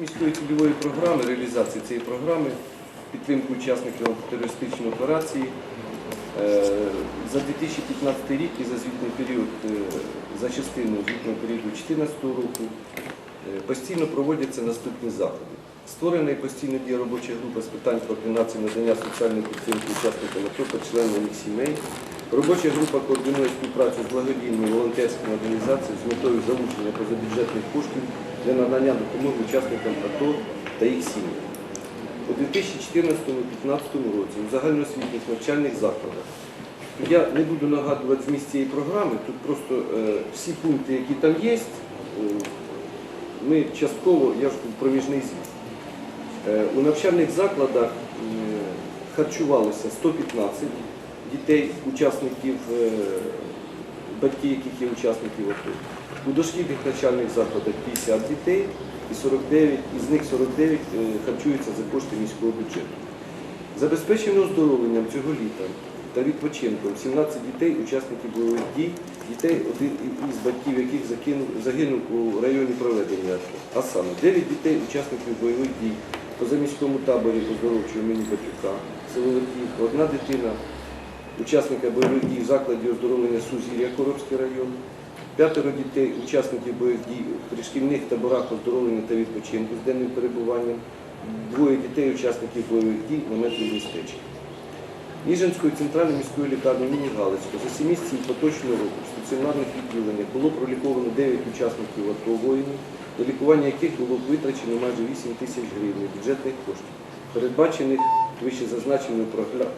міської цільової програми, реалізації цієї програми, підтримку учасників антитерористичної операції е, за 2015 рік і за звітний період, е, за частину звітного періоду 2014 року е, постійно проводяться наступні заходи. Створена і постійно діє робоча група з питань координації надання соціальної підтримки учасникам АТО та членам їх сімей. Робоча група координує співпрацю з благодійними волонтерськими організаціями з метою залучення позабюджетних коштів для надання допомоги учасникам АТО та їх сім'ям. У 2014-2015 році у загальноосвітніх навчальних закладах я не буду нагадувати зміст цієї програми, тут просто е, всі пункти, які там є, е, ми частково, я ж тут проміжний звіт. Е, У навчальних закладах е, харчувалося 115 дітей, учасників, батьки, яких є учасників АТО. У дошкільних навчальних закладах 50 дітей і 49, із них 49 е, харчуються за кошти міського бюджету. Забезпечено оздоровленням цього літа та відпочинком 17 дітей, учасників бойових дій, дітей, один із батьків яких загинув у районі проведення. А саме 9 дітей, учасників бойових дій позаміському таборі оздоровчого імені Батюка, село Верхівка, одна дитина, учасника бойових дій в закладі оздоровлення Сузір'я, Коробський район, п'ятеро дітей, учасників бойових дій в пришкільних таборах оздоровлення та відпочинку з денним перебуванням, двоє дітей, учасників бойових дій на метрі містечка. Ніжинської центральної міської лікарні імені Галицького за 7 місяців поточного року в стаціонарних відділеннях було проліковано 9 учасників АТО воїнів, на лікування яких було витрачено майже 8 тисяч гривень бюджетних коштів, передбачених вище зазначеною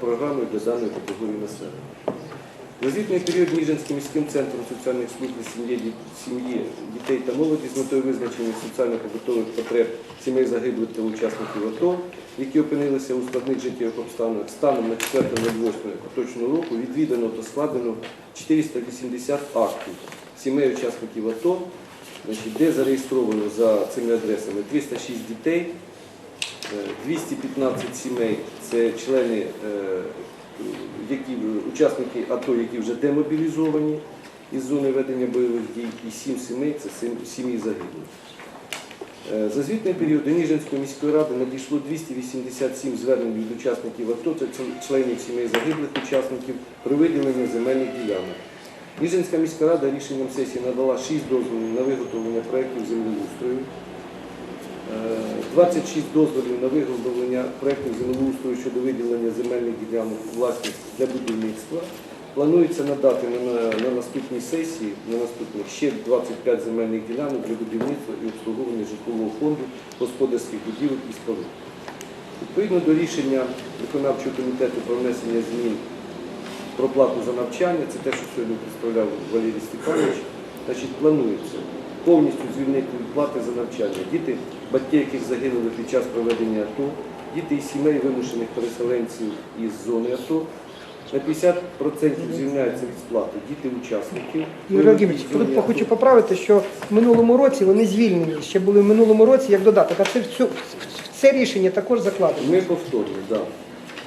програмою для даної категорії населення. За звітний період Ніжинським міським центром соціальних служб сім'ї, сім'ї, дітей та молоді з метою визначення соціально-побутових потреб сімей загиблих та учасників АТО, які опинилися у складних життєвих обставинах, станом на 4.08 поточного року відвідано та складено 480 актів сімей учасників АТО, де зареєстровано за цими адресами 306 дітей, 215 сімей це члени, е, які, учасники АТО, які вже демобілізовані із зони ведення бойових дій, і 7 сімей це сім'ї загиблих. Е, За звітний період до Ніжинської міської ради надійшло 287 звернень від учасників АТО, це членів сімей загиблих учасників про виділення земельних ділянок. Ніжинська міська рада рішенням сесії надала 6 дозволів на виготовлення проєктів землеустрою. Е, 26 дозволів на виготовлення проєктів землеустрою щодо виділення земельних ділянок власність для будівництва. Планується надати на, на, на наступній сесії, на наступних ще 25 земельних ділянок для будівництва і обслуговування житлового фонду, господарських будівель і споруд. Відповідно до рішення виконавчого комітету про внесення змін про плату за навчання, це те, що сьогодні представляв Валерій Степанович, значить, планується повністю звільнити від плати за навчання. Діти, батьки, яких загинули під час проведення АТО, діти із сімей вимушених переселенців із зони АТО, на 50% звільняються від сплати діти учасників. Юрій Володимирович, тут хочу поправити, що в минулому році вони звільнені. Ще були в минулому році як додаток. А це в в це рішення також закладено. Ми повторюємо, так. Да.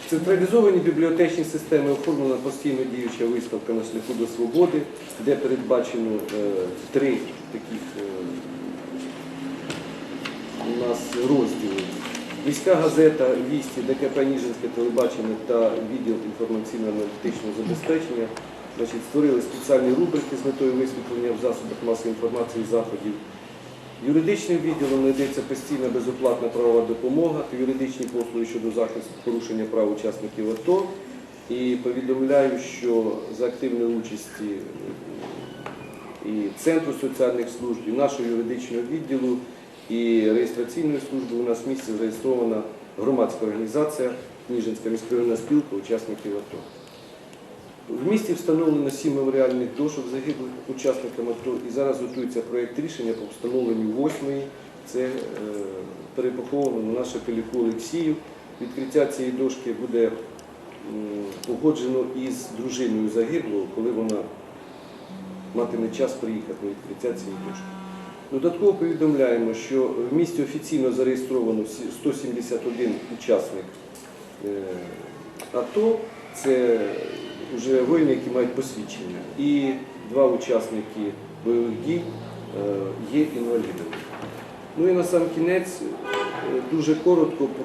В централізованій бібліотечній системі оформлена постійно діюча виставка на шляху до свободи, де передбачено е, три таких е, у нас розділи. Міська газета Вісті, ДКП Ніжинське телебачення та відділ інформаційно-аналітичного забезпечення створили спеціальні рубрики з метою висвітлення в засобах масової інформації заходів Юридичним відділом надається постійна безоплатна правова допомога юридичні послуги щодо захисту порушення прав учасників АТО. І повідомляю, що за активної участі е, і Центру соціальних служб, і нашого юридичного відділу, і реєстраційної служби у нас в місті зареєстрована громадська організація Ніжинська міськрайонна спілка учасників АТО. В місті встановлено сім меморіальних дошок загиблих учасникам АТО і зараз готується проєкт рішення по встановленню восьмої. Це е, перепоховано на наше Пеліку Олексію. Відкриття цієї дошки буде погоджено із дружиною загиблого, коли вона матиме час приїхати на відкриття цієї дошки. Додатково повідомляємо, що в місті офіційно зареєстровано 171 учасник е, АТО. Це вже воїни, які мають посвідчення. І два учасники бойових дій е, є інвалідами. Ну і на сам кінець е, дуже коротко про